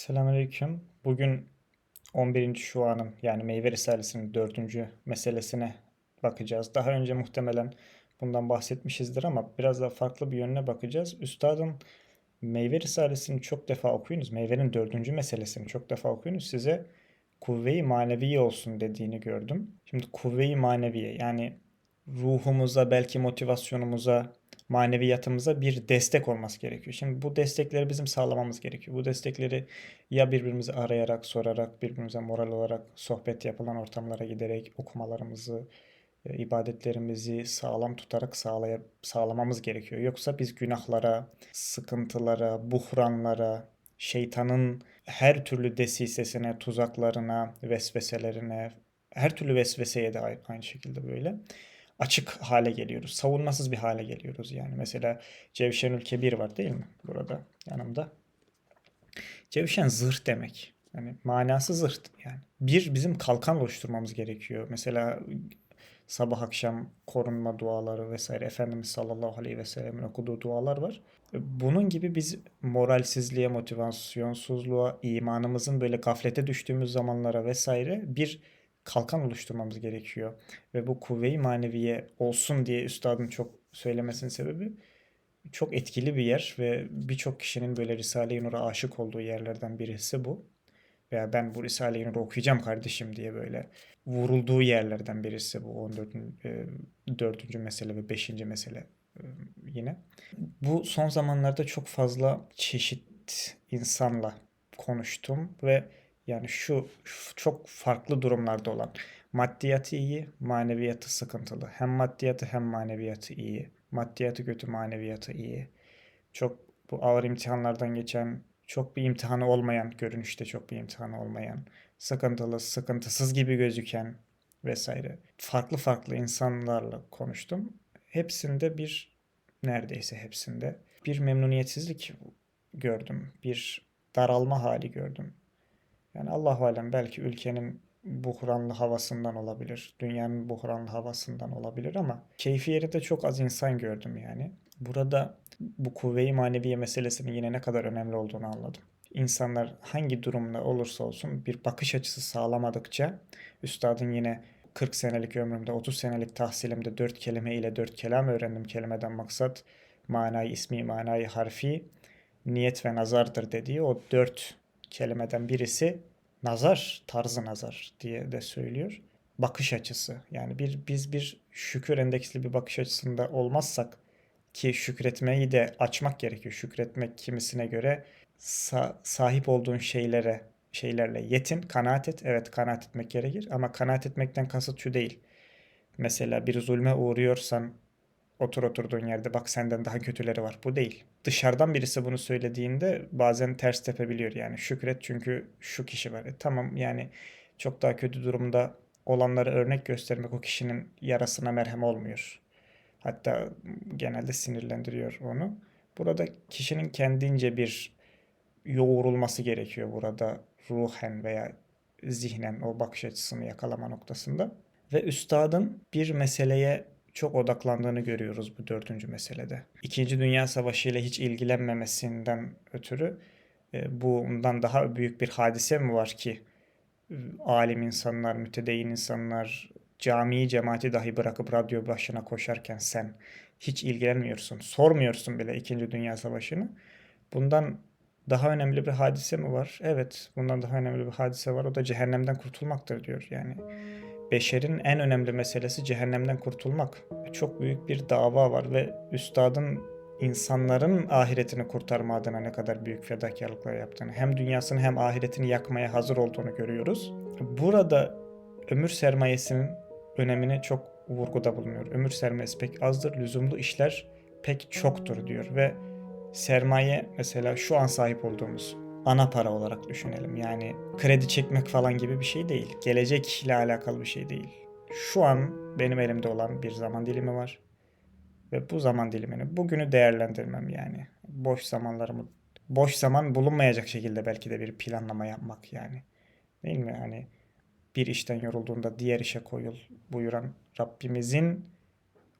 Selamünaleyküm. Bugün 11. Şua'nın yani Meyve Risalesi'nin 4. meselesine bakacağız. Daha önce muhtemelen bundan bahsetmişizdir ama biraz daha farklı bir yönüne bakacağız. Üstadın Meyve Risalesi'ni çok defa okuyunuz. Meyvenin 4. meselesini çok defa okuyunuz. Size kuvve-i maneviye olsun dediğini gördüm. Şimdi kuvve-i maneviye yani ruhumuza belki motivasyonumuza maneviyatımıza bir destek olması gerekiyor. Şimdi bu destekleri bizim sağlamamız gerekiyor. Bu destekleri ya birbirimizi arayarak, sorarak, birbirimize moral olarak sohbet yapılan ortamlara giderek okumalarımızı, e, ibadetlerimizi sağlam tutarak sağlaya, sağlamamız gerekiyor. Yoksa biz günahlara, sıkıntılara, buhranlara, şeytanın her türlü desisesine, tuzaklarına, vesveselerine, her türlü vesveseye de aynı şekilde böyle açık hale geliyoruz. Savunmasız bir hale geliyoruz yani. Mesela Cevşenül Kebir var değil mi? Burada yanımda. Cevşen zırh demek. Yani manası zırh yani. Bir bizim kalkan oluşturmamız gerekiyor. Mesela sabah akşam korunma duaları vesaire Efendimiz sallallahu aleyhi ve sellem'in okuduğu dualar var. Bunun gibi biz moralsizliğe, motivasyonsuzluğa, imanımızın böyle gaflete düştüğümüz zamanlara vesaire bir kalkan oluşturmamız gerekiyor. Ve bu kuvve-i maneviye olsun diye üstadın çok söylemesinin sebebi çok etkili bir yer ve birçok kişinin böyle Risale-i Nur'a aşık olduğu yerlerden birisi bu. Veya ben bu Risale-i Nur'u okuyacağım kardeşim diye böyle vurulduğu yerlerden birisi bu 14. E, 4. mesele ve 5. mesele e, yine. Bu son zamanlarda çok fazla çeşit insanla konuştum ve yani şu, çok farklı durumlarda olan maddiyatı iyi, maneviyatı sıkıntılı. Hem maddiyatı hem maneviyatı iyi. Maddiyatı kötü, maneviyatı iyi. Çok bu ağır imtihanlardan geçen, çok bir imtihanı olmayan, görünüşte çok bir imtihanı olmayan, sıkıntılı, sıkıntısız gibi gözüken vesaire. Farklı farklı insanlarla konuştum. Hepsinde bir neredeyse hepsinde bir memnuniyetsizlik gördüm. Bir daralma hali gördüm. Yani Allah alem belki ülkenin buhranlı havasından olabilir. Dünyanın buhranlı havasından olabilir ama keyfi yerinde çok az insan gördüm yani. Burada bu kuvve-i maneviye meselesinin yine ne kadar önemli olduğunu anladım. İnsanlar hangi durumda olursa olsun bir bakış açısı sağlamadıkça üstadın yine 40 senelik ömrümde 30 senelik tahsilimde 4 kelime ile 4 kelam öğrendim. Kelimeden maksat manayı ismi, manayı harfi, niyet ve nazardır dediği o 4 kelimeden birisi nazar, tarzı nazar diye de söylüyor. Bakış açısı. Yani bir biz bir şükür endeksli bir bakış açısında olmazsak ki şükretmeyi de açmak gerekiyor. Şükretmek kimisine göre sa- sahip olduğun şeylere şeylerle yetin, kanaat et. Evet kanaat etmek gerekir ama kanaat etmekten kasıt şu değil. Mesela bir zulme uğruyorsan Otur oturduğun yerde bak senden daha kötüleri var. Bu değil. Dışarıdan birisi bunu söylediğinde bazen ters tepebiliyor yani. Şükret çünkü şu kişi var. E, tamam yani çok daha kötü durumda olanları örnek göstermek o kişinin yarasına merhem olmuyor. Hatta genelde sinirlendiriyor onu. Burada kişinin kendince bir yoğrulması gerekiyor burada ruhen veya zihnen o bakış açısını yakalama noktasında. Ve üstadın bir meseleye çok odaklandığını görüyoruz bu dördüncü meselede. İkinci Dünya Savaşı ile hiç ilgilenmemesinden ötürü e, bundan daha büyük bir hadise mi var ki e, alim insanlar, mütedeyyin insanlar, camiyi cemaati dahi bırakıp radyo başına koşarken sen hiç ilgilenmiyorsun, sormuyorsun bile İkinci Dünya Savaşı'nı. Bundan daha önemli bir hadise mi var? Evet, bundan daha önemli bir hadise var. O da cehennemden kurtulmaktır diyor. Yani beşerin en önemli meselesi cehennemden kurtulmak. Çok büyük bir dava var ve üstadın insanların ahiretini kurtarma adına ne kadar büyük fedakarlıklar yaptığını, hem dünyasını hem ahiretini yakmaya hazır olduğunu görüyoruz. Burada ömür sermayesinin önemini çok vurguda bulunuyor. Ömür sermayesi pek azdır, lüzumlu işler pek çoktur diyor ve sermaye mesela şu an sahip olduğumuz ana para olarak düşünelim. Yani kredi çekmek falan gibi bir şey değil. Gelecekle alakalı bir şey değil. Şu an benim elimde olan bir zaman dilimi var. Ve bu zaman dilimini, bugünü değerlendirmem yani. Boş zamanlarımı, boş zaman bulunmayacak şekilde belki de bir planlama yapmak yani. Değil mi? Hani bir işten yorulduğunda diğer işe koyul buyuran Rabbimizin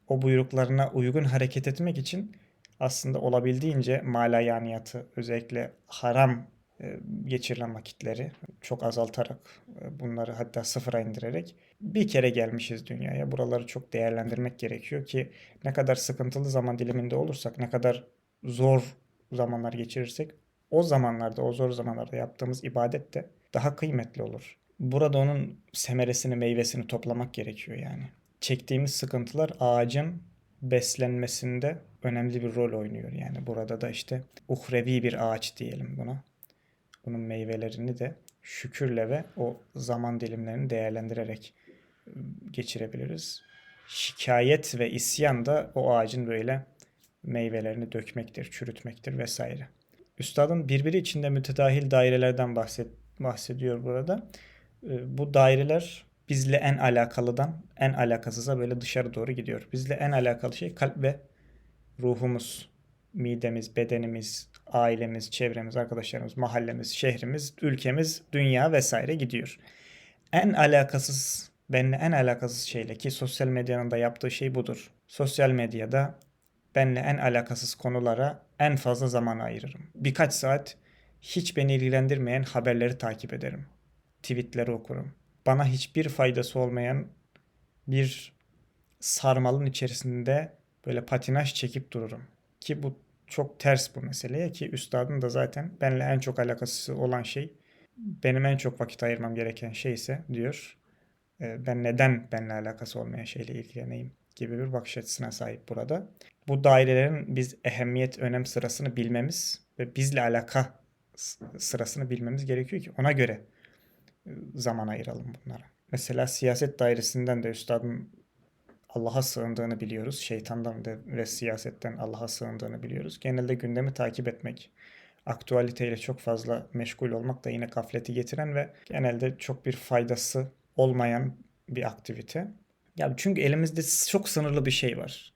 o buyruklarına uygun hareket etmek için aslında olabildiğince malayaniyatı özellikle haram e, geçirilen vakitleri çok azaltarak e, bunları hatta sıfıra indirerek bir kere gelmişiz dünyaya. Buraları çok değerlendirmek gerekiyor ki ne kadar sıkıntılı zaman diliminde olursak, ne kadar zor zamanlar geçirirsek o zamanlarda, o zor zamanlarda yaptığımız ibadet de daha kıymetli olur. Burada onun semeresini, meyvesini toplamak gerekiyor yani. Çektiğimiz sıkıntılar ağacın beslenmesinde önemli bir rol oynuyor. Yani burada da işte uhrevi bir ağaç diyelim buna. Bunun meyvelerini de şükürle ve o zaman dilimlerini değerlendirerek ıı, geçirebiliriz. Şikayet ve isyan da o ağacın böyle meyvelerini dökmektir, çürütmektir vesaire. Üstadın birbiri içinde mütedahil dairelerden bahset, bahsediyor burada. Bu daireler bizle en alakalıdan en alakasıza böyle dışarı doğru gidiyor. Bizle en alakalı şey kalp ve ruhumuz, midemiz, bedenimiz, ailemiz, çevremiz, arkadaşlarımız, mahallemiz, şehrimiz, ülkemiz, dünya vesaire gidiyor. En alakasız, benimle en alakasız şeyle ki sosyal medyanın da yaptığı şey budur. Sosyal medyada benimle en alakasız konulara en fazla zaman ayırırım. Birkaç saat hiç beni ilgilendirmeyen haberleri takip ederim. Tweetleri okurum. Bana hiçbir faydası olmayan bir sarmalın içerisinde böyle patinaj çekip dururum. Ki bu çok ters bu meseleye ki üstadın da zaten benimle en çok alakası olan şey benim en çok vakit ayırmam gereken şey ise diyor e, ben neden benimle alakası olmayan şeyle ilgileneyim gibi bir bakış açısına sahip burada. Bu dairelerin biz ehemmiyet önem sırasını bilmemiz ve bizle alaka sırasını bilmemiz gerekiyor ki ona göre zaman ayıralım bunlara. Mesela siyaset dairesinden de üstadın Allah'a sığındığını biliyoruz. Şeytandan ve siyasetten Allah'a sığındığını biliyoruz. Genelde gündemi takip etmek, aktüaliteyle çok fazla meşgul olmak da yine gafleti getiren ve genelde çok bir faydası olmayan bir aktivite. Ya çünkü elimizde çok sınırlı bir şey var.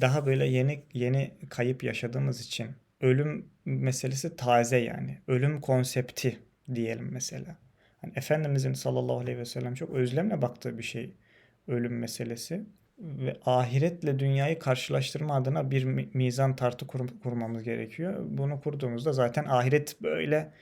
Daha böyle yeni yeni kayıp yaşadığımız için ölüm meselesi taze yani. Ölüm konsepti diyelim mesela. Hani Efendimizin sallallahu aleyhi ve sellem çok özlemle baktığı bir şey ölüm meselesi ve ahiretle dünyayı karşılaştırma adına bir mizan tartı kur kurmamız gerekiyor. Bunu kurduğumuzda zaten ahiret böyle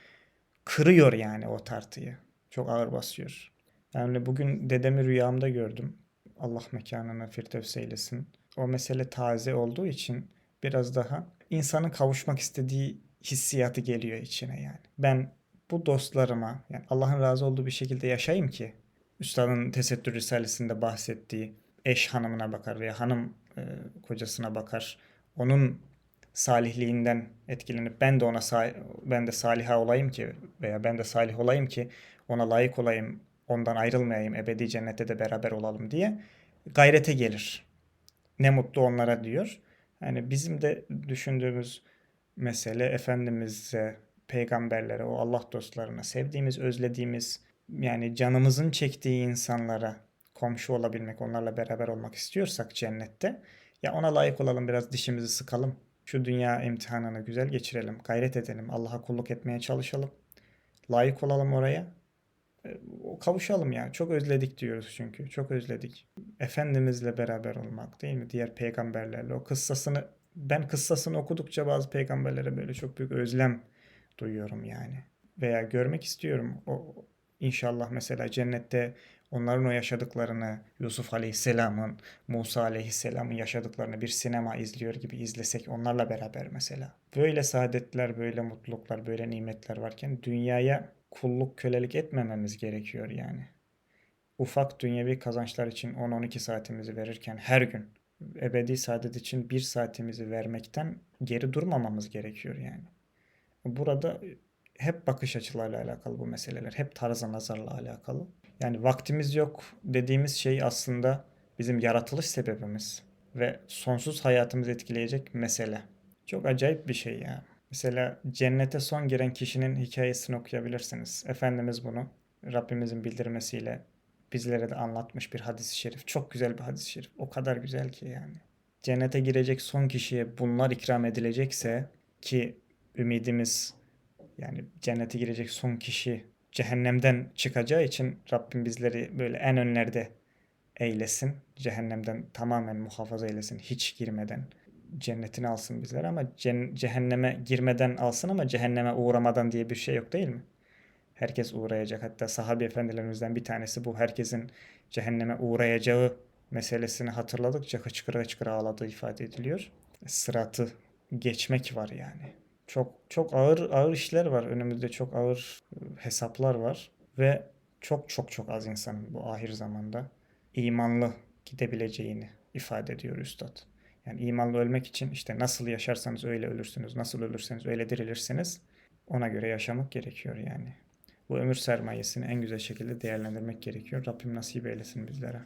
kırıyor yani o tartıyı. Çok ağır basıyor. Yani bugün dedemi rüyamda gördüm. Allah mekanına firdevs eylesin. O mesele taze olduğu için biraz daha insanın kavuşmak istediği hissiyatı geliyor içine yani. Ben bu dostlarıma yani Allah'ın razı olduğu bir şekilde yaşayayım ki Üstadın Tesettür Risalesi'nde bahsettiği eş hanımına bakar veya hanım e, kocasına bakar. Onun salihliğinden etkilenip ben de ona ben de saliha olayım ki veya ben de salih olayım ki ona layık olayım, ondan ayrılmayayım, ebedi cennette de beraber olalım diye gayrete gelir. Ne mutlu onlara diyor. Yani bizim de düşündüğümüz mesele Efendimiz'e, peygamberlere, o Allah dostlarına, sevdiğimiz, özlediğimiz, yani canımızın çektiği insanlara komşu olabilmek, onlarla beraber olmak istiyorsak cennette ya ona layık olalım, biraz dişimizi sıkalım. Şu dünya imtihanını güzel geçirelim, gayret edelim, Allah'a kulluk etmeye çalışalım. Layık olalım oraya. E, kavuşalım ya. Çok özledik diyoruz çünkü. Çok özledik. Efendimizle beraber olmak değil mi? Diğer peygamberlerle. O kıssasını ben kıssasını okudukça bazı peygamberlere böyle çok büyük özlem duyuyorum yani. Veya görmek istiyorum. O inşallah mesela cennette onların o yaşadıklarını Yusuf Aleyhisselam'ın, Musa Aleyhisselam'ın yaşadıklarını bir sinema izliyor gibi izlesek onlarla beraber mesela. Böyle saadetler, böyle mutluluklar, böyle nimetler varken dünyaya kulluk, kölelik etmememiz gerekiyor yani. Ufak dünyevi kazançlar için 10-12 saatimizi verirken her gün ebedi saadet için bir saatimizi vermekten geri durmamamız gerekiyor yani. Burada hep bakış açılarıyla alakalı bu meseleler. Hep tarzı nazarla alakalı. Yani vaktimiz yok dediğimiz şey aslında bizim yaratılış sebebimiz ve sonsuz hayatımızı etkileyecek mesele. Çok acayip bir şey ya. Mesela cennete son giren kişinin hikayesini okuyabilirsiniz. Efendimiz bunu Rabbimizin bildirmesiyle bizlere de anlatmış bir hadis-i şerif. Çok güzel bir hadis-i şerif. O kadar güzel ki yani. Cennete girecek son kişiye bunlar ikram edilecekse ki ümidimiz yani cennete girecek son kişi cehennemden çıkacağı için Rabbim bizleri böyle en önlerde eylesin. Cehennemden tamamen muhafaza eylesin hiç girmeden. cennetini alsın bizlere ama cehenneme girmeden alsın ama cehenneme uğramadan diye bir şey yok değil mi? Herkes uğrayacak. Hatta sahabe efendilerimizden bir tanesi bu herkesin cehenneme uğrayacağı meselesini hatırladıkça hıçkıra hıçkıra ağladığı ifade ediliyor. Sıratı geçmek var yani. Çok çok ağır ağır işler var. Önümüzde çok ağır e, hesaplar var ve çok çok çok az insanın bu ahir zamanda imanlı gidebileceğini ifade ediyor üstad. Yani imanlı ölmek için işte nasıl yaşarsanız öyle ölürsünüz, nasıl ölürseniz öyle dirilirsiniz. Ona göre yaşamak gerekiyor yani. Bu ömür sermayesini en güzel şekilde değerlendirmek gerekiyor. Rabbim nasip eylesin bizlere.